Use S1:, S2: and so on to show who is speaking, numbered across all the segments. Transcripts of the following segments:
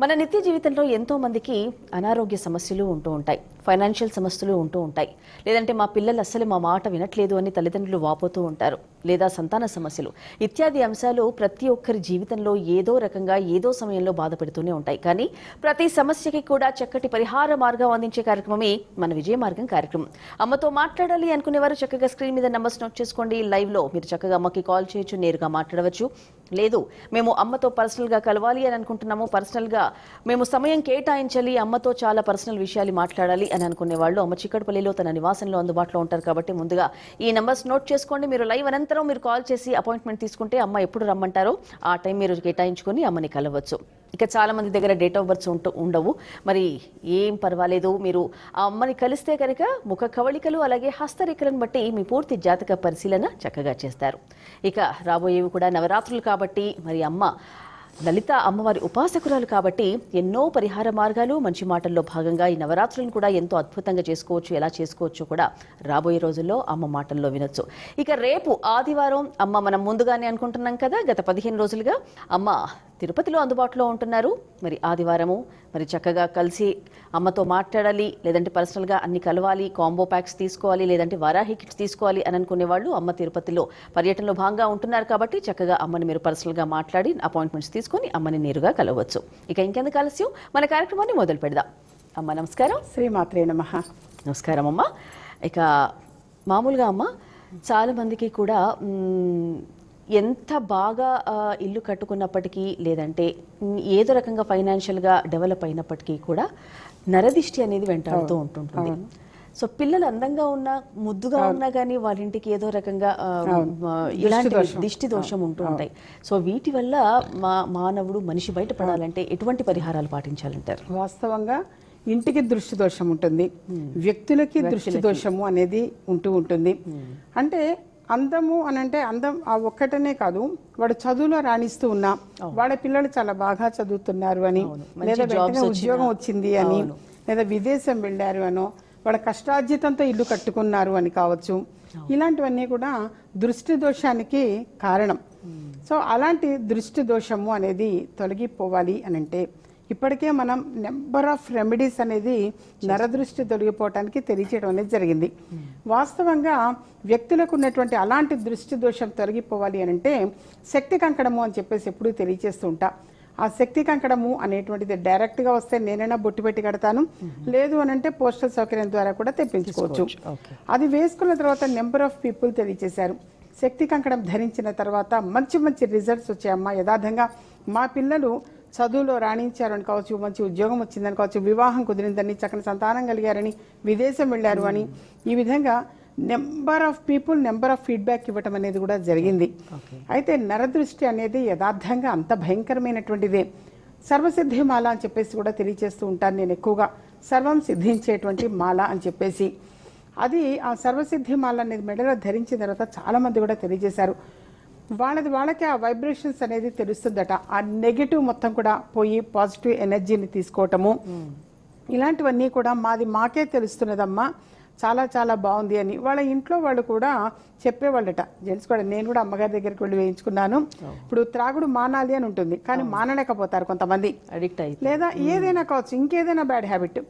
S1: మన నిత్య జీవితంలో ఎంతో మందికి అనారోగ్య సమస్యలు ఉంటూ ఉంటాయి. ఫైనాన్షియల్ సమస్యలు ఉంటూ ఉంటాయి. లేదంటే మా పిల్లలు అస్సలు మా మాట వినట్లేదు అని తల్లిదండ్రులు వాపోతూ ఉంటారు. లేదా సంతాన సమస్యలు. ఇత్యాది అంశాలు ప్రతి ఒక్కరి జీవితంలో ఏదో రకంగా ఏదో సమయంలో బాధపడుతూనే ఉంటాయి. కానీ ప్రతి సమస్యకి కూడా చక్కటి పరిహార మార్గం అందించే కార్యక్రమమే మన విజయ మార్గం కార్యక్రమం. అమ్మతో మాట్లాడాలి అనుకునేవారు చక్కగా స్క్రీన్ మీద నంబర్స్ నోట్ చేసుకోండి. లైవ్లో మీరు చక్కగా అమ్మకి కాల్ చేయొచ్చు నేరుగా మాట్లాడవచ్చు. లేదు మేము అమ్మతో పర్సనల్గా కలవాలి అని అనుకుంటున్నాము. పర్సనల్గా మేము సమయం కేటాయించాలి అమ్మతో చాలా పర్సనల్ విషయాలు మాట్లాడాలి అని అనుకునే వాళ్ళు అమ్మ చిక్కడపల్లిలో తన నివాసంలో అందుబాటులో ఉంటారు కాబట్టి ముందుగా ఈ నెంబర్స్ నోట్ చేసుకోండి. మీరు లైవ్ అనంతరం మీరు కాల్ చేసి అపాయింట్మెంట్ తీసుకుంటే అమ్మ ఎప్పుడు రమ్మంటారో ఆ టైం మీరు కేటాయించుకొని అమ్మని కలవచ్చు. ఇక చాలా మంది దగ్గర డేట్ ఆఫ్ బర్త్స్ ఉంటూ ఉండవు. మరి ఏం పర్వాలేదు. మీరు ఆ అమ్మని కలిస్తే కనుక ముఖ కవళికలు అలాగే హస్తరేఖలను బట్టి మీ పూర్తి జాతక పరిశీలన చక్కగా చేస్తారు. ఇక రాబోయేవి కూడా నవరాత్రులు కాబట్టి మరి అమ్మ లలిత అమ్మవారి ఉపాసకురాలు కాబట్టి ఎన్నో పరిహార మార్గాలు మంచి మాటల్లో భాగంగా ఈ నవరాత్రులను కూడా ఎంతో అద్భుతంగా చేసుకోవచ్చు. ఎలా చేసుకోవచ్చు కూడా రాబోయే రోజుల్లో అమ్మ మాటల్లో వినొచ్చు. ఇక రేపు ఆదివారం అమ్మ మనం ముందుగానే అనుకుంటున్నాం కదా గత పదిహేను రోజులుగా. అమ్మ తిరుపతిలో అందుబాటులో ఉంటున్నారు. మరి ఆదివారము మరి చక్కగా కలిసి అమ్మతో మాట్లాడాలి లేదంటే పర్సనల్గా అన్ని కలవాలి కాంబో ప్యాక్స్ తీసుకోవాలి లేదంటే వారాహి కిట్స్ తీసుకోవాలి అని అనుకునే వాళ్ళు అమ్మ తిరుపతిలో పర్యటనలో భాగంగా ఉంటున్నారు కాబట్టి చక్కగా అమ్మని మీరు పర్సనల్గా మాట్లాడి అపాయింట్మెంట్స్ తీసుకొని అమ్మని నేరుగా కలవచ్చు. ఇక ఇంకెందుకు ఆలస్యం? మన కార్యక్రమాన్ని మొదలు పెడదాం. అమ్మ నమస్కారం.
S2: శ్రీమాత్రే నమ.
S1: నమస్కారం అమ్మ ఇక మామూలుగా అమ్మ చాలా మందికి కూడా ఎంత బాగా ఇల్లు కట్టుకున్నప్పటికీ లేదంటే ఏదో రకంగా ఫైనాన్షియల్గా డెవలప్ అయినప్పటికీ కూడా నరదిష్టి అనేది వెంటాడుతూ ఉంటుంటుంది. సో పిల్లలు అందంగా ఉన్నా ముద్దుగా ఉన్నా కానీ వాళ్ళ ఇంటికి ఏదో రకంగా ఇలాంటి దిష్టి దోషం ఉంటూ ఉంటాయి సో వీటి వల్ల మా మానవుడు మనిషి బయటపడాలంటే ఎటువంటి పరిహారాలు పాటించాలంటారు?
S2: వాస్తవంగా ఇంటికి దృష్టి దోషం ఉంటుంది. వ్యక్తులకి దృష్టి దోషము అనేది ఉంటూ ఉంటుంది. అంటే అందము అని అంటే అందం ఆ ఒక్కటనే కాదు. వాడు చదువులో రాణిస్తూ ఉన్నా వాళ్ళ పిల్లలు చాలా బాగా చదువుతున్నారు అని లేదా వెంటనే ఉద్యోగం వచ్చింది అని లేదా విదేశం వెళ్ళారు అనో వాళ్ళ కష్టార్జితంతో ఇల్లు కట్టుకున్నారు అని కావచ్చు. ఇలాంటివన్నీ కూడా దృష్టి దోషానికి కారణం. సో అలాంటి దృష్టి దోషము అనేది తొలగిపోవాలి అని అంటే ఇప్పటికే మనం నెంబర్ ఆఫ్ రెమెడీస్ అనేది నరదృష్టి తొలగిపోవటానికి తెలియచేయడం అనేది జరిగింది. వాస్తవంగా వ్యక్తులకు ఉన్నటువంటి అలాంటి దృష్టి దోషం తొలగిపోవాలి అని అంటే శక్తి కంకణము అని చెప్పేసి ఎప్పుడూ తెలియచేస్తూ ఉంటా. ఆ శక్తి కంకణము అనేటువంటిది డైరెక్ట్గా వస్తే నేనైనా బొట్టు పెట్టి కడతాను. లేదు అని అంటే పోస్టల్ సౌకర్యం ద్వారా కూడా తెప్పించుకోవచ్చు. అది వేసుకున్న తర్వాత నెంబర్ ఆఫ్ పీపుల్ తెలియచేశారు. శక్తి కంకణం ధరించిన తర్వాత మంచి మంచి రిజల్ట్స్ వచ్చాయమ్మా. యథార్థంగా మా పిల్లలు చదువులో రాణించారని కావచ్చు మంచి ఉద్యోగం వచ్చిందని కావచ్చు వివాహం కుదిరిందని చక్కని సంతానం కలిగారని విదేశం వెళ్ళారు అని ఈ విధంగా number of people number of feedback ఇవ్వటం అనేది కూడా జరిగింది. అయితే నరదృష్టి అనేది యథార్థంగా అంత భయంకరమైనటువంటిదే. సర్వసిద్ధి మాల అని చెప్పేసి కూడా తెలియజేస్తూ ఉంటాను నేను ఎక్కువగా. సర్వం సిద్ధించేటువంటి మాల అని చెప్పేసి. అది ఆ సర్వసిద్ధి మాల అనేది మెడలో ధరించిన తర్వాత చాలా మంది కూడా తెలియజేశారు. వాళ్ళది వాళ్ళకి ఆ వైబ్రేషన్స్ అనేది తెలుస్తుందట. ఆ నెగిటివ్ మొత్తం కూడా పోయి పాజిటివ్ ఎనర్జీని తీసుకోవటము. ఇలాంటివన్నీ కూడా మాది మాకే తెలుస్తున్నదమ్మా. చాలా చాలా బాగుంది అని. వాళ్ళ ఇంట్లో వాళ్ళు కూడా చెప్పేవాళ్ళట. జెంట్స్ కూడా నేను కూడా అమ్మగారి దగ్గరికి వెళ్ళి వేయించుకున్నాను. ఇప్పుడు త్రాగుడు మానాలి అని ఉంటుంది. కానీ మానలేకపోతారు కొంతమంది.
S1: అడిక్ట్ అయి
S2: లేదా ఏదైనా కావచ్చు ఇంకేదైనా బ్యాడ్ హ్యాబిట్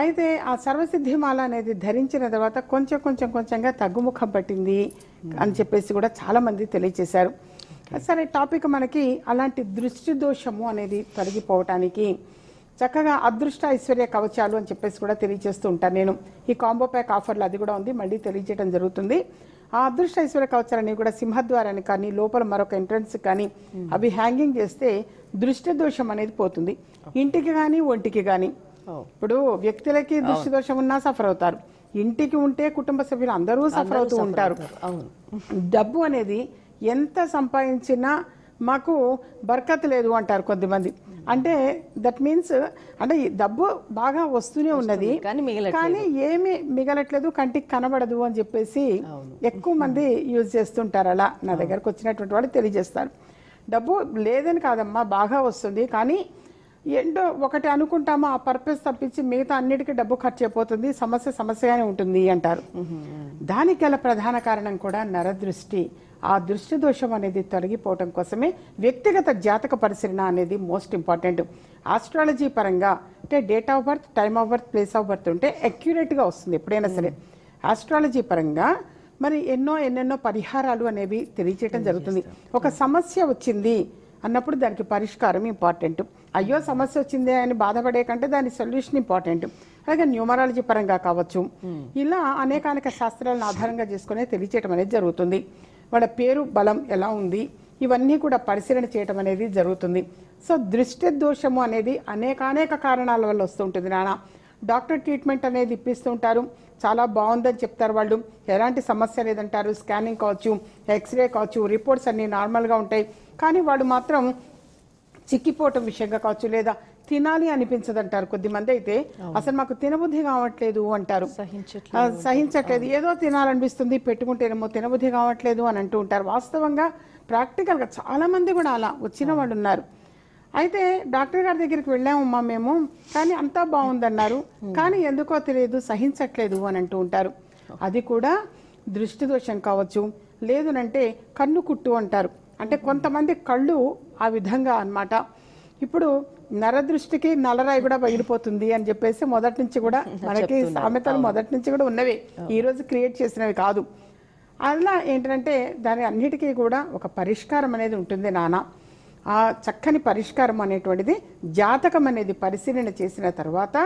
S2: అయితే ఆ సర్వసిద్ధిమాల అనేది ధరించిన తర్వాత కొంచెం కొంచెం కొంచెంగా తగ్గుముఖం పట్టింది అని చెప్పేసి కూడా చాలా మంది తెలియచేశారు సరే టాపిక్ మనకి అలాంటి దృష్టి దోషము అనేది తొలగిపోవటానికి చక్కగా అదృష్ట ఐశ్వర్య కవచాలు అని చెప్పేసి కూడా తెలియజేస్తూ ఉంటాను నేను. ఈ కాంబో ప్యాక్ ఆఫర్లు అది కూడా ఉంది మళ్ళీ తెలియజేయడం జరుగుతుంది. ఆ అదృష్ట ఐశ్వర్య కవచాలని కూడా సింహద్వారాన్ని కానీ లోపల మరొక ఎంట్రన్స్ కానీ అవి హ్యాంగింగ్ చేస్తే దృష్టి దోషం అనేది పోతుంది. ఇంటికి కానీ ఒంటికి కానీ. ఇప్పుడు వ్యక్తులకి దృష్టి దోషం ఉన్నా సఫర్ అవుతారు ఇంటికి ఉంటే కుటుంబ సభ్యులు అందరూ సఫర్ అవుతూ ఉంటారు. డబ్బు అనేది ఎంత సంపాదించినా మాకు బర్కత్ లేదు అంటారు కొద్దిమంది అంటే దట్ మీన్స్ అంటే డబ్బు బాగా వస్తూనే ఉన్నది.
S1: కానీ
S2: ఏమీ మిగలట్లేదు కంటికి కనబడదు అని చెప్పేసి ఎక్కువ మంది యూజ్ చేస్తుంటారు అలా. నా దగ్గరకు వచ్చినటువంటి వాళ్ళు తెలియజేస్తారు. డబ్బు లేదని కాదమ్మా బాగా వస్తుంది. కానీ ఏంటో ఒకటి అనుకుంటామో ఆ పర్పస్ తప్పించి మిగతా అన్నిటికీ డబ్బు ఖర్చు అయిపోతుంది సమస్య సమస్యగానే ఉంటుంది అంటారు. దానికి గల ప్రధాన కారణం కూడా నరదృష్టి. ఆ దృష్టి దోషం అనేది తొలగిపోవటం కోసమే వ్యక్తిగత జాతక పరిశీలన అనేది మోస్ట్ ఇంపార్టెంట్ ఆస్ట్రాలజీ పరంగా అంటే date of birth time of birth place of birth ఉంటే అక్యురేట్గా వస్తుంది ఎప్పుడైనా సరే. ఆస్ట్రాలజీ పరంగా మరి ఎన్నో ఎన్నెన్నో పరిహారాలు అనేవి తెలియచేయటం జరుగుతుంది. ఒక సమస్య వచ్చింది అన్నప్పుడు దానికి పరిష్కారం ఇంపార్టెంట్. అయ్యో సమస్య వచ్చిందే అని బాధపడే కంటే దాని సొల్యూషన్ ఇంపార్టెంట్. అలాగే న్యూమరాలజీ పరంగా కావచ్చు. ఇలా అనేకానేక శాస్త్రాలను ఆధారంగా చేసుకునే తెలియచేయటం అనేది జరుగుతుంది. వాళ్ళ పేరు బలం ఎలా ఉంది? ఇవన్నీ కూడా పరిశీలన చేయటం అనేది జరుగుతుంది. సో దృష్టి దోషము అనేది అనేకానేక కారణాల వల్ల వస్తుంటుంది నాన్న డాక్టర్ ట్రీట్మెంట్ అనేది ఇప్పిస్తూ ఉంటారు. చాలా బాగుందని చెప్తారు వాళ్ళు. ఎలాంటి సమస్య లేదంటారు. స్కానింగ్ కావచ్చు ఎక్స్రే కావచ్చు రిపోర్ట్స్ అన్నీ నార్మల్గా ఉంటాయి. కానీ వాళ్ళు మాత్రం చిక్కిపోవటం విషయంగా కావచ్చు లేదా తినాలి అనిపించదు అంటారు కొద్దిమంది అయితే. అసలు మాకు తినబుద్ధి కావట్లేదు అంటారు.
S1: సహించట్లేదు
S2: ఏదో తినాలనిపిస్తుంది పెట్టుకుంటేనేమో తినబుద్ధి కావట్లేదు అని అంటూ ఉంటారు. వాస్తవంగా ప్రాక్టికల్గా చాలా మంది కూడా అలా వచ్చిన వాళ్ళు ఉన్నారు అయితే డాక్టర్ గారి దగ్గరికి వెళ్ళామమ్మా మేము కానీ అంతా బాగుందన్నారు. కానీ ఎందుకో తెలియదు సహించట్లేదు అని అంటూ ఉంటారు. అది కూడా దృష్టి దోషం కావచ్చు లేదునంటే కన్ను కుట్టు అంటారు. అంటే కొంతమంది కళ్ళు ఆ విధంగా అన్నమాట. ఇప్పుడు నరదృష్టికి నలరాయి కూడా పగిలిపోతుంది అని చెప్పేసి మొదటి నుంచి కూడా మనకి సామెతలు మొదటి నుంచి కూడా ఉన్నవి. ఈ రోజు క్రియేట్ చేసినవి కాదు. అలా ఏంటంటే దాని అన్నిటికీ కూడా ఒక పరిష్కారం అనేది ఉంటుంది నాన్న. ఆ చక్కని పరిష్కారం అనేటువంటిది జాతకం అనేది పరిశీలన చేసిన తర్వాత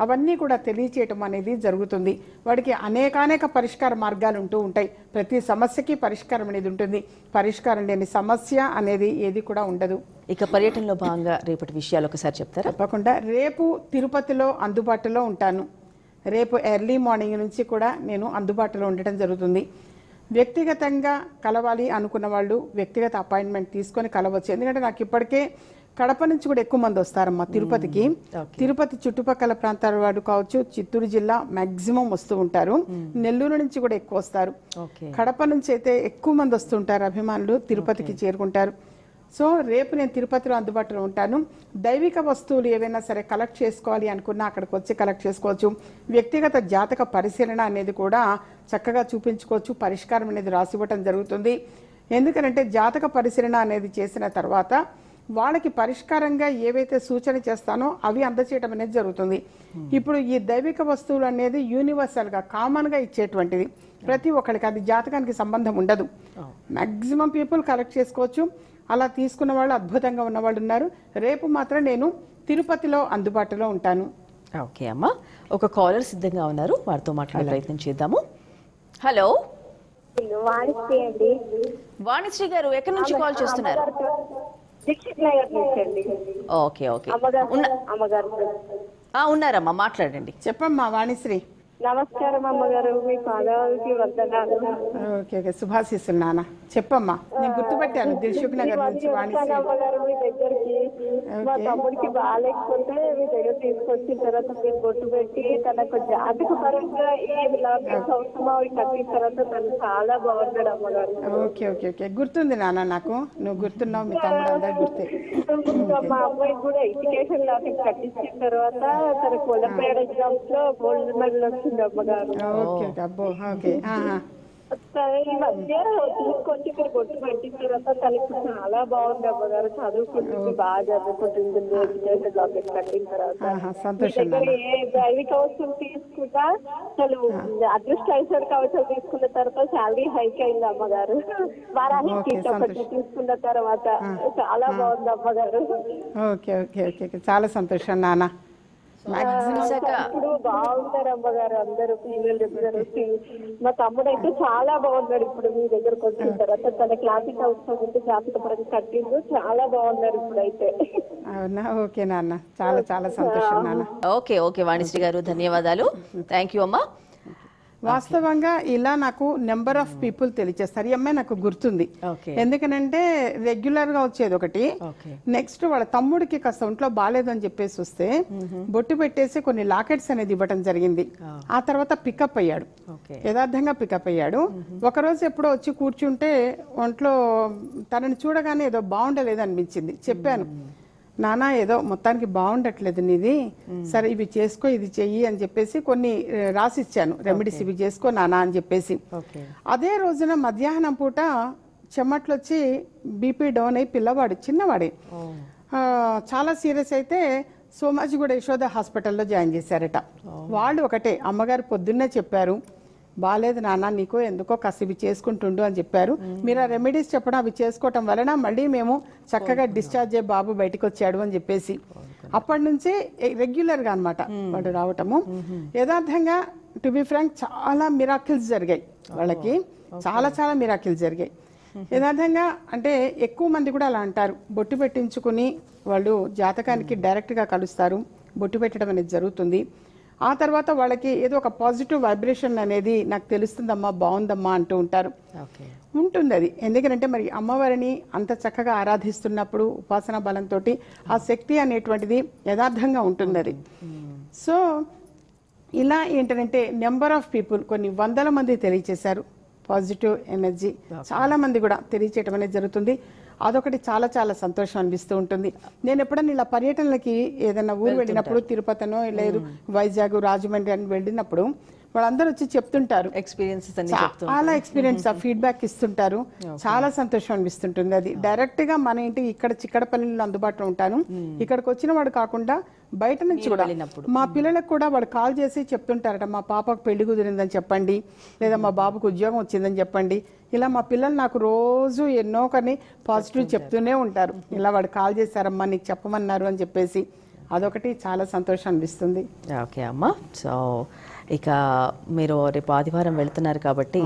S2: అవన్నీ కూడా తెలియచేయటం అనేది జరుగుతుంది. వాడికి అనేకానేక పరిష్కార మార్గాలు ఉంటూ ఉంటాయి. ప్రతి సమస్యకి పరిష్కారం అనేది ఉంటుంది. పరిష్కారం లేని సమస్య అనేది ఏది కూడా ఉండదు.
S1: ఇక పర్యటనలో భాగంగా రేపటి విషయాలు ఒకసారి చెప్తారా?
S2: తప్పకుండా. రేపు తిరుపతిలో అందుబాటులో ఉంటాను. రేపు ఎర్లీ మార్నింగ్ నుంచి కూడా నేను అందుబాటులో ఉండటం జరుగుతుంది. వ్యక్తిగతంగా కలవాలి అనుకున్న వాళ్ళు వ్యక్తిగత అపాయింట్మెంట్ తీసుకొని కలవచ్చు. ఎందుకంటే నాకు ఇప్పటికే కడప నుంచి కూడా ఎక్కువ మంది వస్తారమ్మా తిరుపతికి. తిరుపతి చుట్టుపక్కల ప్రాంతాల వాడు కావచ్చు చిత్తూరు జిల్లా మాక్సిమం వస్తూ ఉంటారు. నెల్లూరు నుంచి కూడా ఎక్కువ వస్తారు. కడప నుంచి అయితే ఎక్కువ మంది వస్తుంటారు అభిమానులు తిరుపతికి చేరుకుంటారు. సో రేపు నేను తిరుపతిలో అందుబాటులో ఉంటాను. దైవిక వస్తువులు ఏవైనా సరే కలెక్ట్ చేసుకోవాలి అనుకున్నా అక్కడికి వచ్చి కలెక్ట్ చేసుకోవచ్చు. వ్యక్తిగత జాతక పరిశీలన అనేది కూడా చక్కగా చూపించుకోవచ్చు. పరిష్కారం అనేది రాసివ్వటం జరుగుతుంది. ఎందుకనంటే జాతక పరిశీలన అనేది చేసిన తర్వాత వాళ్ళకి పరిష్కారంగా ఏవైతే సూచన చేస్తానో అవి అందచేయటం అనేది జరుగుతుంది. ఇప్పుడు ఈ దైవిక వస్తువులు అనేది యూనివర్సల్గా కామన్గా ఇచ్చేటువంటిది. ప్రతి ఒక్కరికి అది జాతకానికి సంబంధం ఉండదు. మ్యాక్సిమం పీపుల్ కలెక్ట్ చేసుకోవచ్చు. అలా తీసుకున్న వాళ్ళు అద్భుతంగా ఉన్న వాళ్ళు ఉన్నారు. రేపు మాత్రం నేను తిరుపతిలో అందుబాటులో ఉంటాను.
S1: ఓకే అమ్మా. ఒక కాలర్ సిద్ధంగా ఉన్నారు. వారితో మాట్లాడే ప్రయత్నం చేద్దాము. హలో.
S3: వాణిశ్రీ
S1: గారు ఎక్కడి నుంచి కాల్ చేస్తున్నారు?
S3: దీక్షిత్ నగర్ నుంచి అండి
S1: ఓకే ఓకే.
S3: అమ్మగారు
S1: ఉన్న
S3: అమ్మగారు.
S1: ఆ, ఉన్నారమ్మా మాట్లాడండి.
S2: చెప్పమ్మా వాణిశ్రీ.
S3: నమస్కారం అమ్మగారు మీ పాదాలకి వందనాలు.
S2: Okay okay. శుభాశీస్సులు నాన్న. చెప్పమ్మా నేను గుర్తుపెట్టాను. దిల్సుఖ్ నగర్ నుంచి
S3: వచ్చాను
S2: వాణిశ్రీ
S3: అమ్మగారు మీ దగ్గరికి మా తమ్ముడికి బాగాలేకపోతే మీ దగ్గర తీసుకొచ్చిన తర్వాత మీరు తనకు జాతక పరంగా కట్టిన తర్వాత తను చాలా బాగున్నాడు అమ్మగారు.
S2: Okay okay okay. గుర్తుంది నాన్న నాకు. నువ్వు గుర్తున్నావు మీ తమ్ముడు అందరు గుర్తే.
S3: మా అమ్మాయికి కూడా ఎడ్యుకేషన్ లాగా కట్టించిన తర్వాత తన కొలపేడ ఎగ్జామ్స్లో గోల్డ్ మెడల్ వచ్చింది. అమ్మగారు.
S2: ఓకే ఓకే అబ్బో ఓకే ఆహా.
S3: ఈ మధ్య తీసుకొచ్చి ఇక్కడ బొట్టు పెట్టిన తర్వాత తనకి చాలా బాగుంది అమ్మగారు. చదువుకుంటుంది బాగా చదువుకుంటుంది. ఎడ్యుకేషన్ కట్టిన తర్వాత. దగ్గర ఏ దైవిక వస్తువులు తీసుకున్నా అసలు ఐశ్వర్య కవచం తీసుకున్న తర్వాత శాలరీ హైక్ అయింది అమ్మగారు. వారానికి ఒకటి. తీసుకున్న తర్వాత చాలా బాగుంది అమ్మగారు.
S2: ఓకే ఓకే ఓకే చాలా సంతోషం నాన్న.
S1: విశాఖ
S3: ఇప్పుడు బాగుంటారు అమ్మగారు అందరూ పిల్లలు ఇద్దరు మా తమ్ముడు అయితే చాలా బాగున్నాడు ఇప్పుడు మీ దగ్గరకు వచ్చిన తర్వాత. తన క్లాసిక్ అవసరం ఉంటే జాతక పరంగా కట్టిండు. చాలా బాగున్నారు ఇప్పుడు అయితే
S2: అవునా? ఓకే నాన్న. చాలా చాలా సంతోషం నాన్న.
S1: ఓకే ఓకే వాణిశ్రీ గారు ధన్యవాదాలు. థ్యాంక్ యూ అమ్మా.
S2: వాస్తవంగా ఇలా నాకు నెంబర్ ఆఫ్ పీపుల్ తెలియచేస్తారు. ఈ అమ్మాయి నాకు గుర్తుంది. ఎందుకనంటే రెగ్యులర్గా వచ్చేది ఒకటి. నెక్స్ట్ వాళ్ళ తమ్ముడికి కాస్త ఒంట్లో బాగాలేదు అని చెప్పేసి వస్తే బొట్టు పెట్టేసి కొన్ని లాకెట్స్ అనేది ఇవ్వటం జరిగింది. ఆ. తర్వాత పికప్ అయ్యాడు. యథార్థంగా పికప్ అయ్యాడు. ఒకరోజు ఎప్పుడో వచ్చి కూర్చుంటే ఒంట్లో తనని చూడగానే ఏదో బాగుండలేదు అనిపించింది చెప్పాను నానా ఏదో మొత్తానికి బాగుండట్లేదు నీది సరే ఇవి చేసుకో ఇది చెయ్యి అని చెప్పేసి కొన్ని రాసిచ్చాను. రెమెడీస్ ఇవి చేసుకో నానా అని చెప్పేసి. అదే రోజున మధ్యాహ్నం పూట చెమట్లు వచ్చి బీపీ డౌన్ అయి పిల్లవాడు చిన్నవాడే. చాలా సీరియస్ అయితే సోమాజిగూడ యశోద హాస్పిటల్లో జాయిన్ చేశారట. వాళ్ళు ఒకటే అమ్మగారు పొద్దున్నే చెప్పారు బాలేదు నాన్న నీకు ఎందుకో కాస్త ఇవి చేసుకుంటుండు అని చెప్పారు. మీరు ఆ రెమెడీస్ చెప్పడం అవి చేసుకోవటం వలన మళ్ళీ మేము చక్కగా డిశ్చార్జ్ అయ్యి బాబు బయటకు వచ్చాడు అని చెప్పేసి అప్పటి నుంచి రెగ్యులర్గా అన్నమాట వాడు రావటము. యథార్థంగా టు బి ఫ్రాంక్ చాలా మిరాకిల్స్ జరిగాయి వాళ్ళకి. చాలా చాలా మిరాకిల్స్ జరిగాయి. యథార్థంగా అంటే ఎక్కువ మంది కూడా అలా అంటారు. బొట్టు పెట్టించుకుని వాళ్ళు జాతకానికి డైరెక్ట్గా కలుస్తారు. బొట్టు పెట్టడం అనేది జరుగుతుంది. ఆ తర్వాత వాళ్ళకి ఏదో ఒక పాజిటివ్ వైబ్రేషన్ అనేది నాకు తెలుస్తుందమ్మా బాగుందమ్మా అంటూ ఉంటారు. ఉంటుంది అది ఎందుకంటే మరి అమ్మవారిని అంత చక్కగా ఆరాధిస్తున్నప్పుడు ఉపాసన బలంతో ఆ శక్తి అనేటువంటిది యథార్థంగా ఉంటుంది అది సో ఇలా ఏంటంటే నెంబర్ ఆఫ్ పీపుల్ కొన్ని వందల మంది తెలియచేశారు. పాజిటివ్ ఎనర్జీ చాలా మంది కూడా తెలియచేయటం అనేది జరుగుతుంది. అదొకటి చాలా చాలా సంతోషం అనిపిస్తూ ఉంటుంది. నేను ఎప్పుడైనా ఇలా పర్యటనలకి ఏదైనా ఊరు వెళ్ళినప్పుడు తిరుపతినో లేదు వైజాగ్ రాజమండ్రి అని వెళ్ళినప్పుడు వాళ్ళందరూ వచ్చి చెప్తుంటారు.
S1: ఎక్స్పీరియన్సెస్
S2: చాలా ఎక్స్పీరియన్స్ ఆ ఫీడ్బ్యాక్ ఇస్తుంటారు. చాలా సంతోషం అనిపిస్తుంటుంది అది. డైరెక్ట్గా మన ఇంటికి ఇక్కడ చిక్కడపల్లిలో అందుబాటులో ఉంటాను. ఇక్కడికి వచ్చిన వాడు కాకుండా బయట నుంచి కూడా. మా పిల్లలకు కూడా వాడు కాల్ చేసి చెప్తుంటారట మా పాపకు పెళ్ళి కుదిరిందని చెప్పండి. లేదా మా బాబుకు ఉద్యోగం వచ్చిందని చెప్పండి. ఇలా మా పిల్లలు నాకు రోజు ఎన్నో కొన్ని పాజిటివ్ చెప్తూనే ఉంటారు. ఇలా వాడు కాల్ చేశారమ్మా నీకు చెప్పమన్నారు అని చెప్పేసి అదొకటి చాలా సంతోషం అనిపిస్తుంది.
S1: ఓకే అమ్మ. సో ఇక మీరు రేపు ఆదివారం వెళ్తున్నారు కాబట్టి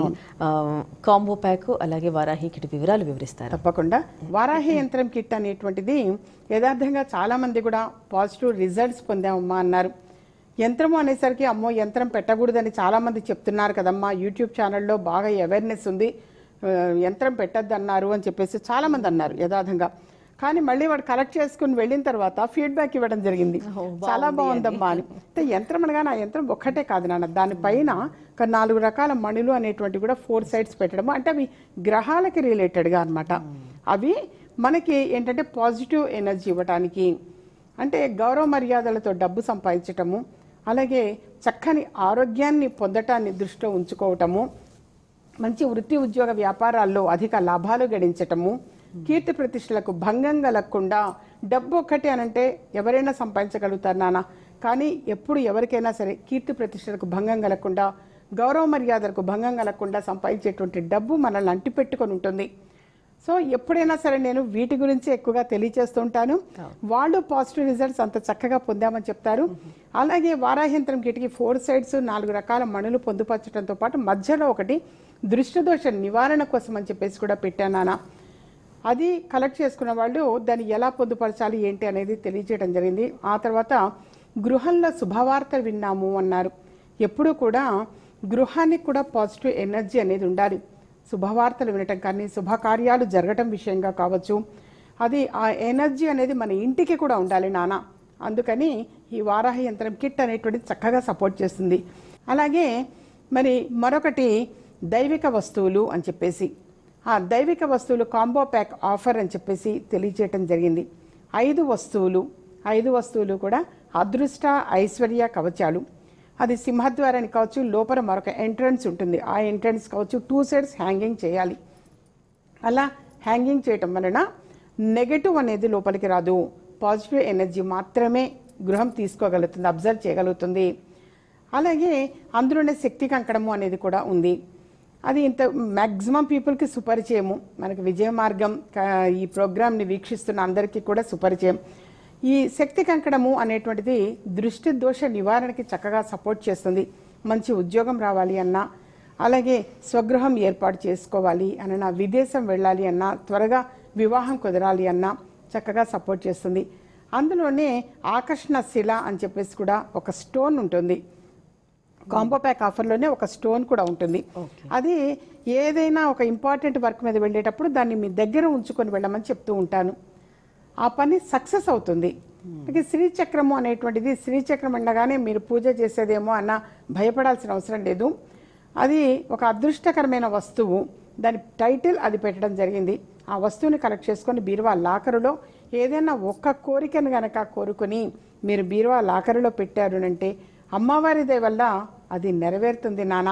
S1: కాంబో ప్యాక్ అలాగే వారాహి కిట్ వివరాలు వివరిస్తారు.
S2: తప్పకుండా. వారాహి యంత్రం కిట్ అనేటువంటిది యథార్థంగా చాలా మంది కూడా పాజిటివ్ రిజల్ట్స్ పొందామమ్మా అన్నారు. యంత్రము అనేసరికి అమ్మో యంత్రం పెట్టకూడదని చాలా మంది చెప్తున్నారు కదమ్మా. యూట్యూబ్ ఛానల్లో బాగా అవేర్నెస్ ఉంది. యంత్రం పెట్టద్దు అన్నారు అని చెప్పేసి చాలా మంది అన్నారు యథార్థంగా. కానీ మళ్ళీ వాడు కలెక్ట్ చేసుకుని వెళ్ళిన తర్వాత ఫీడ్బ్యాక్ ఇవ్వడం జరిగింది. చాలా బాగుందమ్మా అని. అంటే యంత్రం అనగానే ఆ యంత్రం ఒక్కటే కాదు నాన్న. దానిపైన ఒక నాలుగు రకాల మణులు అనేటువంటి కూడా ఫోర్ సైడ్స్ పెట్టడము. అంటే అవి గ్రహాలకి రిలేటెడ్గా అన్నమాట. అవి మనకి ఏంటంటే పాజిటివ్ ఎనర్జీ ఇవ్వటానికి అంటే గౌరవ మర్యాదలతో డబ్బు సంపాదించటము అలాగే చక్కని ఆరోగ్యాన్ని పొందటాన్ని దృష్టిలో ఉంచుకోవటము మంచి వృత్తి ఉద్యోగ వ్యాపారాల్లో అధిక లాభాలు గడించటము కీర్తి ప్రతిష్టలకు భంగం కలగకుండా డబ్బు ఒక్కటే అనంటే ఎవరైనా సంపాదించగలుగుతారు నాన్న. కానీ ఎప్పుడు ఎవరికైనా సరే కీర్తి ప్రతిష్టలకు భంగం కలగకుండా గౌరవ మర్యాదలకు భంగం కలగకుండా సంపాదించేటువంటి డబ్బు మనల్ని అంటిపెట్టుకొని ఉంటుంది. సో ఎప్పుడైనా సరే నేను వీటి గురించి ఎక్కువగా తెలియచేస్తూ ఉంటాను. వాళ్ళు పాజిటివ్ రిజల్ట్స్ అంత చక్కగా పొందామని చెప్తారు. అలాగే వారాహ్యంత్రం కిటికీ ఫోర్ సైడ్స్ నాలుగు రకాల మణులు పొందుపరచడంతో పాటు మధ్యలో ఒకటి దృష్టిదోష నివారణ కోసం అని చెప్పేసి కూడా పెట్టాను నాన్న. అది కలెక్ట్ చేసుకున్న వాళ్ళు దాన్ని ఎలా పొందుపరచాలి ఏంటి అనేది తెలియజేయడం జరిగింది. ఆ తర్వాత గృహంలో శుభవార్త విన్నాము అన్నారు. ఎప్పుడూ కూడా గృహానికి కూడా పాజిటివ్ ఎనర్జీ అనేది ఉండాలి. శుభవార్తలు వినటం కానీ శుభకార్యాలు జరగటం విషయంగా కావచ్చు. అది ఆ ఎనర్జీ అనేది మన ఇంటికి కూడా ఉండాలి నాన్న. అందుకని ఈ వారాహ యంత్రం కిట్ అనేటువంటిది చక్కగా సపోర్ట్ చేస్తుంది. అలాగే మరి మరొకటి దైవిక వస్తువులు అని చెప్పేసి. ఆ దైవిక వస్తువులు కాంబో ప్యాక్ ఆఫర్ అని చెప్పేసి తెలియజేయటం జరిగింది. ఐదు వస్తువులు ఐదు వస్తువులు కూడా అదృష్ట ఐశ్వర్య కవచాలు. అది సింహద్వారానికి కావచ్చు లోపల మరొక ఎంట్రన్స్ ఉంటుంది. ఆ ఎంట్రన్స్ కావచ్చు టూ సైడ్స్ హ్యాంగింగ్ చేయాలి. అలా హ్యాంగింగ్ చేయటం వలన నెగటివ్ అనేది లోపలికి రాదు. పాజిటివ్ ఎనర్జీ మాత్రమే గృహం తీసుకోగలుగుతుంది అబ్జర్వ్ చేయగలుగుతుంది. అలాగే అందులోనే శక్తి కంకణము అనేది కూడా ఉంది. అది ఇంత మ్యాక్సిమం పీపుల్కి సుపరిచయము. మనకు విజయ మార్గం ఈ ప్రోగ్రామ్ని వీక్షిస్తున్న అందరికీ కూడా సుపరిచయం. ఈ శక్తి కంకణము అనేటువంటిది దృష్టి దోష నివారణకి చక్కగా సపోర్ట్ చేస్తుంది. మంచి ఉద్యోగం రావాలి అన్నా అలాగే స్వగృహం ఏర్పాటు చేసుకోవాలి అన్న విదేశం వెళ్ళాలి అన్నా త్వరగా వివాహం కుదరాలి అన్నా చక్కగా సపోర్ట్ చేస్తుంది. అందులోనే ఆకర్షణ శిల అని చెప్పేసి కూడా ఒక స్టోన్ ఉంటుంది. కాంబో ప్యాక్ ఆఫర్లోనే ఒక స్టోన్ కూడా ఉంటుంది. అది ఏదైనా ఒక ఇంపార్టెంట్ వర్క్ మీద వెళ్ళేటప్పుడు దాన్ని మీ దగ్గర ఉంచుకొని వెళ్ళమని చెప్తూ ఉంటాను. ఆ పని సక్సెస్ అవుతుంది. ఇక శ్రీచక్రము అనేటువంటిది శ్రీచక్రం అనగానే మీరు పూజ చేసేదేమో అన్న భయపడాల్సిన అవసరం లేదు. అది ఒక అదృష్టకరమైన వస్తువు. దాని టైటిల్ అది పెట్టడం జరిగింది. ఆ వస్తువుని కలెక్ట్ చేసుకొని బీరువా లాకరులో ఏదైనా ఒక్క కోరికను గనక కోరుకొని మీరు బీరువా లాకరులో పెట్టారు అంటే అమ్మవారి వల్ల అది నెరవేరుతుంది నాన్న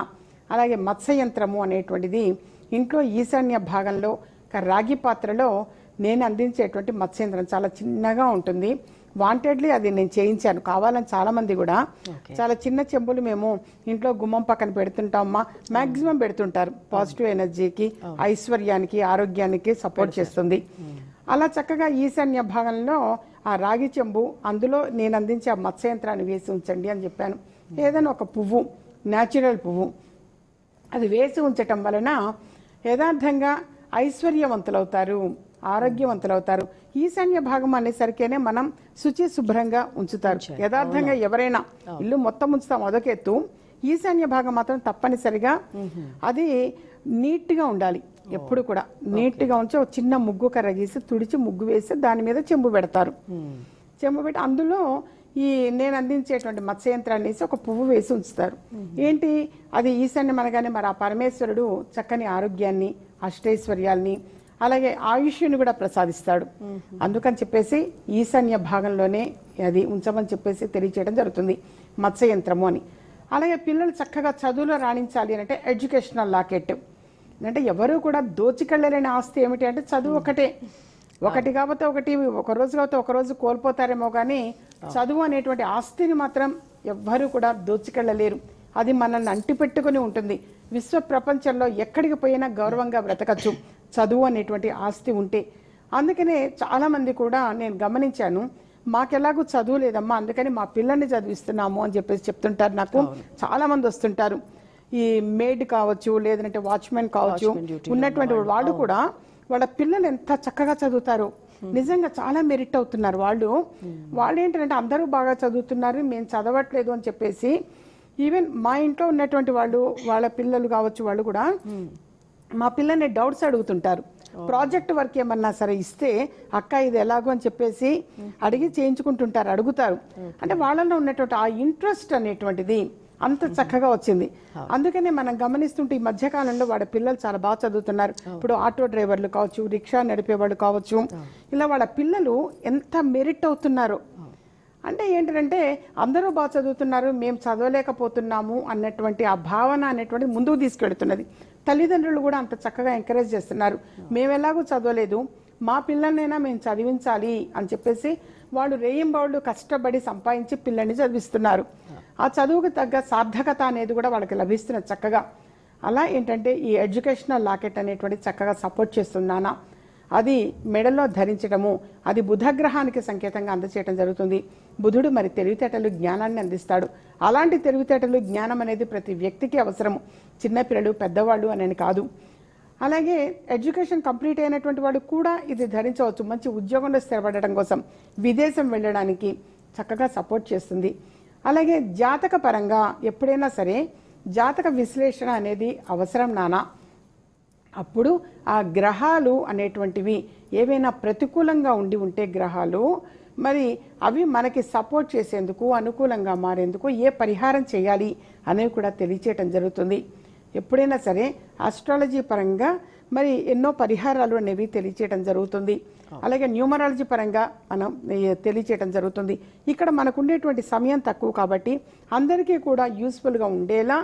S2: అలాగే మత్స్య యంత్రము అనేటువంటిది ఇంట్లో ఈశాన్య భాగంలో ఒక రాగి పాత్రలో నేను అందించేటువంటి మత్స్యంత్రం చాలా చిన్నగా ఉంటుంది. వాంటెడ్లీ అది నేను చేయించాను. కావాలని చాలా మంది కూడా చాలా చిన్న చెంబులు మేము ఇంట్లో గుమ్మం పక్కన పెడుతుంటామమ్మా. మాక్సిమం పెడుతుంటారు. పాజిటివ్ ఎనర్జీకి ఐశ్వర్యానికి ఆరోగ్యానికి సపోర్ట్ చేస్తుంది. అలా చక్కగా ఈశాన్య భాగంలో ఆ రాగి చెంబు అందులో నేను అందించే ఆ మత్స్యంత్రాన్ని వేసి ఉంచండి అని చెప్పాను. ఏదైనా ఒక పువ్వు న్యాచురల్ పువ్వు అది వేసి ఉంచటం వలన యథార్థంగా ఐశ్వర్యవంతులవుతారు ఆరోగ్యవంతులవుతారు. ఈశాన్య భాగం అనేసరికేనే మనం శుచి శుభ్రంగా ఉంచుతారు. యథార్థంగా ఎవరైనా ఇల్లు మొత్తం ఉంచుతాం అదొక ఎత్తు ఈశాన్య భాగం మాత్రం తప్పనిసరిగా అది నీట్గా ఉండాలి ఎప్పుడు కూడా. నీట్గా ఉంచి ఒక చిన్న ముగ్గు కర్ర గీసి తుడిచి ముగ్గు వేసి దాని మీద చెంబు పెడతారు. చెంబు పెట్టి అందులో ఈ నేను అందించేటువంటి మత్స్యంత్రాన్ని వేసి ఒక పువ్వు వేసి ఉంచుతారు. ఏంటి? అది ఈశాన్యం అనగానే మరి ఆ పరమేశ్వరుడు చక్కని ఆరోగ్యాన్ని అష్టైశ్వర్యాల్ని అలాగే ఆయుష్ని కూడా ప్రసాదిస్తాడు. అందుకని చెప్పేసి ఈశాన్య భాగంలోనే అది ఉంచమని చెప్పేసి తెలియచేయడం జరుగుతుంది మత్స్యయంత్రము అని. అలాగే పిల్లలు చక్కగా చదువులో రాణించాలి అని అంటే ఎడ్యుకేషనల్ లాకెట్. అంటే ఎవరు కూడా దోచికెళ్ళలేని ఆస్తి ఏమిటి అంటే చదువు ఒకటే. ఒకటి కాకపోతే ఒకటి ఒక రోజు కాకపోతే ఒక రోజు కోల్పోతారేమో కానీ చదువు అనేటువంటి ఆస్తిని మాత్రం ఎవ్వరూ కూడా దోచుకెళ్ళలేరు. అది మనల్ని అంటిపెట్టుకుని ఉంటుంది. విశ్వ ప్రపంచంలో ఎక్కడికి పోయినా గౌరవంగా బ్రతకచ్చు. చదువు అనేటువంటి ఆస్తి ఉంటే. అందుకనే చాలామంది కూడా నేను గమనించాను మాకెలాగూ చదువు లేదమ్మా అందుకని మా పిల్లల్ని చదివిస్తున్నాము అని చెప్పేసి చెప్తుంటారు నాకు. చాలా మంది వస్తుంటారు. ఈ మేడ్ కావచ్చు లేదంటే వాచ్మెన్ కావచ్చు ఉన్నటువంటి వాళ్ళు కూడా వాళ్ళ పిల్లలు ఎంత చక్కగా చదువుతారు. నిజంగా చాలా మెరిట్ అవుతున్నారు వాళ్ళు. వాళ్ళు ఏంటంటే అందరూ బాగా చదువుతున్నారు మేము చదవట్లేదు అని చెప్పేసి ఈవెన్ మా ఇంట్లో ఉన్నటువంటి వాళ్ళు వాళ్ళ పిల్లలు కావచ్చు వాళ్ళు కూడా మా పిల్లల్ని డౌట్స్ అడుగుతుంటారు. ప్రాజెక్ట్ వర్క్ ఏమన్నా సరే ఇస్తే అక్క ఇది ఎలాగో అని చెప్పేసి అడిగి చేయించుకుంటుంటారు అడుగుతారు. అంటే వాళ్ళలో ఉన్నటువంటి ఆ ఇంట్రెస్ట్ అనేటువంటిది అంత చక్కగా వచ్చింది. అందుకనే మనం గమనిస్తుంటే ఈ మధ్య కాలంలో వాళ్ళ పిల్లలు చాలా బాగా చదువుతున్నారు. ఇప్పుడు ఆటో డ్రైవర్లు కావచ్చు రిక్షా నడిపేవాళ్ళు కావచ్చు ఇలా వాళ్ళ పిల్లలు ఎంత మెరిట్ అవుతున్నారో. అంటే ఏంటంటే అందరూ బాగా చదువుతున్నారు మేము చదవలేకపోతున్నాము అన్నటువంటి ఆ భావన అనేటువంటి ముందుకు తీసుకెడుతున్నది తల్లిదండ్రులు కూడా అంత చక్కగా ఎంకరేజ్ చేస్తున్నారు. మేము ఎలాగో చదవలేదు మా పిల్లల్నైనా మేము చదివించాలి అని చెప్పేసి వాళ్ళు రేయింబౌళ్ళు కష్టపడి సంపాదించి పిల్లల్ని చదివిస్తున్నారు. ఆ చదువుకు తగ్గ సార్థకత అనేది కూడా వాళ్ళకి లభిస్తున్న చక్కగా. అలా ఏంటంటే ఈ ఎడ్యుకేషనల్ లాకెట్ అనేటువంటి చక్కగా సపోర్ట్ చేస్తున్నానా అది మెడలో ధరించడము అది బుధగ్రహానికి సంకేతంగా అందచేయడం జరుగుతుంది. బుధుడు మరి తెలివితేటలు జ్ఞానాన్ని అందిస్తాడు. అలాంటి తెలివితేటలు జ్ఞానం అనేది ప్రతి వ్యక్తికి అవసరము. చిన్నపిల్లలు పెద్దవాళ్ళు అని కాదు. అలాగే ఎడ్యుకేషన్ కంప్లీట్ అయినటువంటి వాడు కూడా ఇది ధరించవచ్చు. మంచి ఉద్యోగంలో స్థిరపడడం కోసం విదేశం వెళ్ళడానికి చక్కగా సపోర్ట్ చేస్తుంది. అలాగే జాతక పరంగా ఎప్పుడైనా సరే జాతక విశ్లేషణ అనేది అవసరం నానా. అప్పుడు ఆ గ్రహాలు అనేటువంటివి ఏవైనా ప్రతికూలంగా ఉండి ఉంటే గ్రహాలు మరి అవి మనకి సపోర్ట్ చేసేందుకు అనుకూలంగా మారేందుకు ఏ పరిహారం చేయాలి అనేవి కూడా తెలియచేయటం జరుగుతుంది. ఎప్పుడైనా సరే ఆస్ట్రాలజీ పరంగా మరి ఎన్నో పరిహారాలు అనేవి తెలియచేయడం జరుగుతుంది. అలాగే న్యూమరాలజీ పరంగా మనం తెలియచేయడం జరుగుతుంది. ఇక్కడ మనకు ఉండేటువంటి సమయం తక్కువ కాబట్టి అందరికీ కూడా యూస్ఫుల్గా ఉండేలా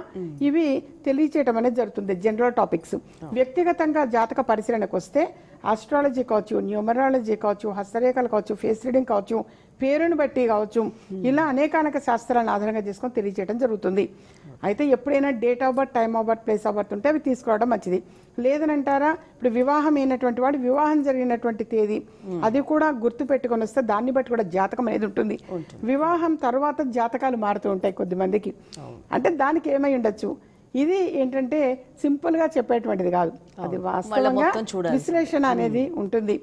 S2: ఇవి తెలియచేయడం అనేది జరుగుతుంది జనరల్ టాపిక్స్. వ్యక్తిగతంగా జాతక పరిశీలనకు వస్తే ఆస్ట్రాలజీ కావచ్చు న్యూమరాలజీ కావచ్చు హస్తరేఖలు కావచ్చు ఫేస్ రీడింగ్ కావచ్చు పేరుని బట్టి కావచ్చు ఇలా అనేకానేక శాస్త్రాలను ఆధారంగా చేసుకొని తెలియజేయడం జరుగుతుంది. అయితే ఎప్పుడైనా date of birth time of birth place of birth ఉంటే అవి తీసుకోవడం మంచిది. లేదనంటారా ఇప్పుడు వివాహం అయినటువంటి వాడు వివాహం జరిగినటువంటి తేదీ అది కూడా గుర్తు పెట్టుకొని వస్తే దాన్ని బట్టి కూడా జాతకం అనేది ఉంటుంది. వివాహం తర్వాత జాతకాలు మారుతూ ఉంటాయి కొద్ది మందికి. అంటే దానికి ఏమై ఉండొచ్చు? ఇది ఏంటంటే సింపుల్గా చెప్పేటువంటిది కాదు. అది వాస్తవంగా. విశ్లేషణ అనేది ఉంటుంది.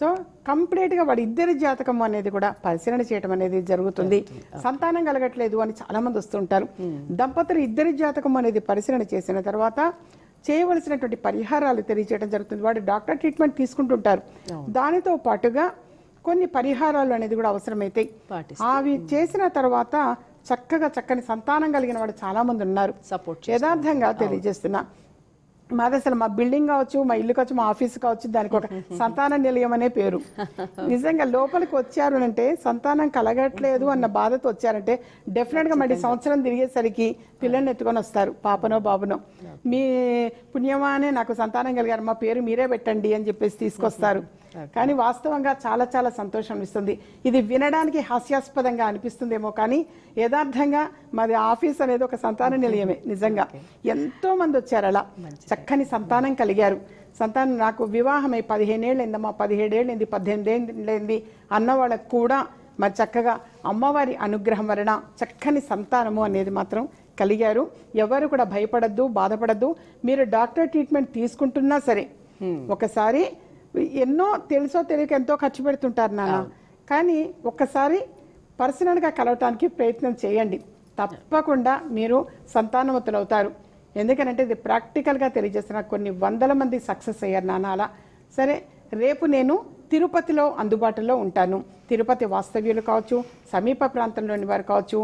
S2: సో కంప్లీట్గా వాడి ఇద్దరి జాతకం అనేది కూడా పరిశీలన చేయడం అనేది జరుగుతుంది. సంతానం కలగట్లేదు అని చాలా మంది వస్తుంటారు. దంపతులు ఇద్దరి జాతకం అనేది పరిశీలన చేసిన తర్వాత చేయవలసినటువంటి పరిహారాలు తెలియజేయడం జరుగుతుంది. వాడు డాక్టర్ ట్రీట్మెంట్ తీసుకుంటుంటారు. దానితో పాటుగా కొన్ని పరిహారాలు అనేది కూడా అవసరమైతాయి. అవి చేసిన తర్వాత చక్కగా చక్కని సంతానం కలిగిన వాడు చాలా మంది ఉన్నారు
S1: సపోర్ట్
S2: యథార్థంగా తెలియజేస్తున్నా. మాది అసలు మా బిల్డింగ్ కావచ్చు మా ఇల్లు కావచ్చు మా ఆఫీస్ కావచ్చు దానికి ఒక సంతాన నిలయం అనే పేరు. నిజంగా లోపలికి వచ్చారు అంటే సంతానం కలగట్లేదు అన్న బాధతో వచ్చారంటే డెఫినెట్గా మళ్ళీ సంవత్సరం తిరిగేసరికి పిల్లల్ని ఎత్తుకొని వస్తారు. పాపనో బాబునో. మీ పుణ్యమానే నాకు సంతానం కలిగారు. మా పేరు మీరే పెట్టండి అని చెప్పేసి తీసుకొస్తారు. కానీ వాస్తవంగా చాలా చాలా సంతోషం ఇస్తుంది ఇది వినడానికి హాస్యాస్పదంగా అనిపిస్తుందేమో కానీ యథార్థంగా మాది ఆఫీస్ అనేది ఒక సంతాన నిలయమే నిజంగా. ఎంతో మంది వచ్చారు అలా. చక్కని సంతానం కలిగారు. సంతానం నాకు వివాహమై పదిహేనేళ్ళు అయిందమ్మా పదిహేడేళ్ళు అయింది పద్దెనిమిది ఏళ్ళైంది అన్న వాళ్ళకు కూడా మరి చక్కగా అమ్మవారి అనుగ్రహం వలన చక్కని సంతానము అనేది మాత్రం కలిగారు. ఎవరు కూడా భయపడద్దు బాధపడద్దు. మీరు డాక్టర్ ట్రీట్మెంట్ తీసుకుంటున్నా సరే ఒకసారి ఎన్నో తెలుసో తెలియక ఎంతో ఖర్చు పెడుతుంటారు నాన్న. కానీ ఒక్కసారి పర్సనల్గా కలవటానికి ప్రయత్నం చేయండి. తప్పకుండా మీరు సంతానవతులు అవుతారు ఎందుకనంటే ఇది ప్రాక్టికల్గా తెలియజేస్తున్న కొన్ని వందల మంది సక్సెస్ అయ్యారు నాన్న అలా సరే రేపు నేను తిరుపతిలో అందుబాటులో ఉంటాను. తిరుపతి వాస్తవ్యులు కావచ్చు సమీప ప్రాంతంలోని వారు కావచ్చు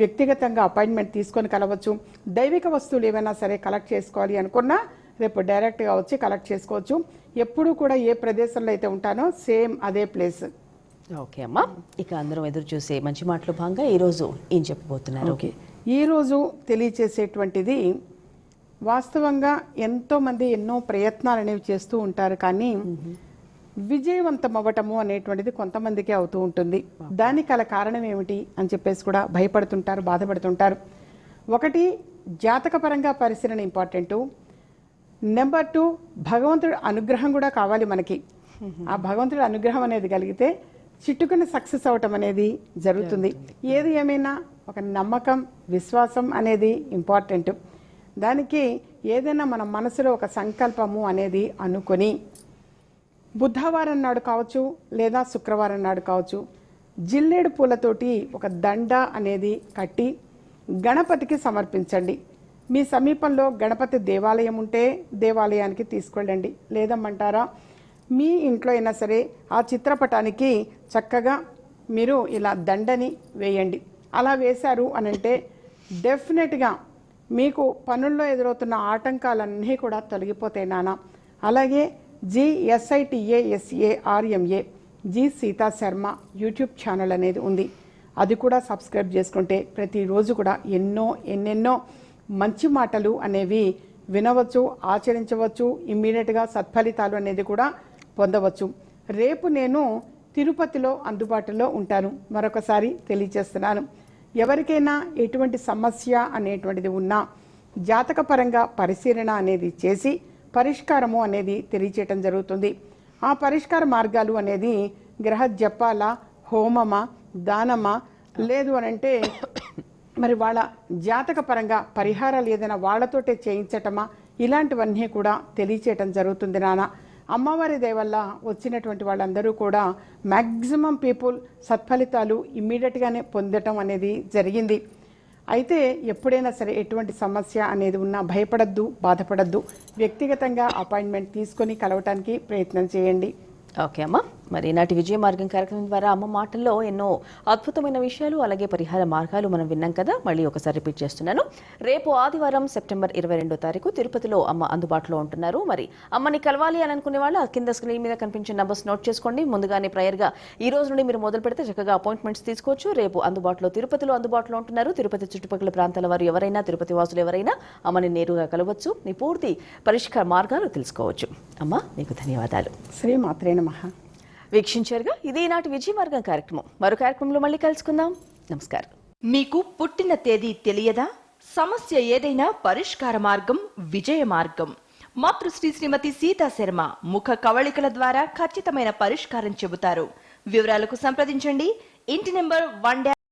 S2: వ్యక్తిగతంగా అపాయింట్మెంట్ తీసుకొని కలవచ్చు దైవిక వస్తువులు ఏమైనా సరే కలెక్ట్ చేసుకోవాలి అనుకున్నా రేపు డైరెక్ట్గా వచ్చి కలెక్ట్ చేసుకోవచ్చు. ఎప్పుడు కూడా ఏ ప్రదేశంలో అయితే ఉంటానో సేమ్ అదే ప్లేస్.
S1: ఓకే అమ్మా. ఇక అందరం ఎదురు చూసే మంచి మాటలు భాగంగా ఈరోజు ఏం చెప్పబోతున్నారు?
S2: ఓకే. ఈరోజు తెలియచేసేటువంటిది వాస్తవంగా ఎంతోమంది ఎన్నో ప్రయత్నాలు అనేవి చేస్తూ ఉంటారు కానీ విజయవంతం అవ్వటము అనేటువంటిది కొంతమందికే అవుతూ ఉంటుంది. దానికి గల కారణం ఏమిటి అని చెప్పేసి కూడా భయపడుతుంటారు బాధపడుతుంటారు. ఒకటి జాతకపరంగా పరిశీలన ఇంపార్టెంటు. నెంబర్ టూ భగవంతుడి అనుగ్రహం కూడా కావాలి మనకి. ఆ భగవంతుడి అనుగ్రహం అనేది కలిగితే చిట్టుకుని సక్సెస్ అవటం అనేది జరుగుతుంది. ఏది ఏమైనా ఒక నమ్మకం విశ్వాసం అనేది ఇంపార్టెంట్. దానికి ఏదైనా మన మనసులో ఒక సంకల్పము అనేది అనుకొని బుధవారం నాడు కావచ్చు లేదా శుక్రవారం నాడు కావచ్చు జిల్లేడు పూలతోటి ఒక దండ అనేది కట్టి గణపతికి సమర్పించండి. మీ సమీపంలో గణపతి దేవాలయం ఉంటే దేవాలయానికి తీసుకెళ్ళండి. లేదమ్మంటారా? మీ ఇంట్లో అయినా సరే ఆ చిత్రపటానికి చక్కగా మీరు ఇలా దండని వేయండి. అలా వేశారు అని అంటే డెఫినెట్గా మీకు పనుల్లో ఎదురవుతున్న ఆటంకాలన్నీ కూడా తొలగిపోతాయి నాన్న అలాగే జిఎస్ఐటిఏఎస్ఏఆర్ఎంఏ G Sita Sharma YouTube channel అనేది ఉంది. అది కూడా సబ్స్క్రైబ్ చేసుకుంటే ప్రతిరోజు కూడా ఎన్నో ఎన్నెన్నో మంచి మాటలు అనేవి వినవచ్చు ఆచరించవచ్చు ఇమ్మీడియట్గా సత్ఫలితాలు అనేది కూడా పొందవచ్చు. రేపు నేను తిరుపతిలో అందుబాటులో ఉంటాను. మరొకసారి తెలియజేస్తున్నాను. ఎవరికైనా ఎటువంటి సమస్య అనేటువంటిది ఉన్నా జాతకపరంగా పరిశీలన అనేది చేసి పరిష్కారము అనేది తెలియచేయటం జరుగుతుంది. ఆ పరిష్కార మార్గాలు అనేది గ్రహ జపాల హోమమా దానమా లేదు అని అంటే మరి వాళ్ళ జాతక పరంగా పరిహారాలు ఏదైనా వాళ్ళతోటే చేయించటమా? ఇలాంటివన్నీ కూడా తెలియచేయటం జరుగుతుంది నాన్న అమ్మవారి దయ వల్ల వచ్చినటువంటి వాళ్ళందరూ కూడా మ్యాక్సిమం పీపుల్ సత్ఫలితాలు ఇమ్మీడియట్గానే పొందటం అనేది జరిగింది. అయితే ఎప్పుడైనా సరే ఎటువంటి సమస్య అనేది ఉన్నా భయపడద్దు బాధపడద్దు. వ్యక్తిగతంగా అపాయింట్మెంట్ తీసుకొని కలవటానికి ప్రయత్నం చేయండి.
S1: ఓకే అమ్మా. మరి ఈనాటి విజయ మార్గం కార్యక్రమం ద్వారా అమ్మ మాటల్లో ఎన్నో అద్భుతమైన విషయాలు అలాగే పరిహార మార్గాలు మనం విన్నాం కదా. మళ్ళీ ఒకసారి రిపీట్ చేస్తున్నాను. రేపు ఆదివారం సెప్టెంబర్ ఇరవై రెండో తారీఖు తిరుపతిలో అమ్మ అందుబాటులో ఉంటున్నారు. మరి అమ్మని కలవాలి అని అనుకునే వాళ్ళు ఆ కింద స్క్రీన్ మీద కనిపించే నంబర్స్ నోట్ చేసుకోండి. ముందుగానే ప్రయర్గా ఈ రోజు నుండి మీరు మొదలు పెడితే చక్కగా అపాయింట్మెంట్స్ తీసుకోవచ్చు. రేపు అందుబాటులో తిరుపతిలో అందుబాటులో ఉంటున్నారు. తిరుపతి చుట్టుపక్కల ప్రాంతాల వారు ఎవరైనా తిరుపతి వాసులు ఎవరైనా అమ్మని నేరుగా కలవచ్చు. మీ పూర్తి పరిష్కార మార్గాలు తెలుసుకోవచ్చు. అమ్మ మీకు ధన్యవాదాలు.
S2: శ్రీ మాత్రే నమః.
S1: వీక్షించారుగా. ఇది ఈనాటి విజయ మార్గం కార్యక్రమం. మరో కార్యక్రమంలో మళ్ళీ కలుసుకుందాం. నమస్కారం.
S4: మీకు పుట్టిన తేదీ తెలియదా? సమస్య ఏదైనా పరిష్కార మార్గం విజయ మార్గం. మాతృశ్రీ శ్రీమతి సీతా శర్మ ముఖ కవళికల ద్వారా ఖచ్చితమైన పరిష్కారం చెబుతారు. వివరాలకు సంప్రదించండి. ఇంటి నెంబర్ వన్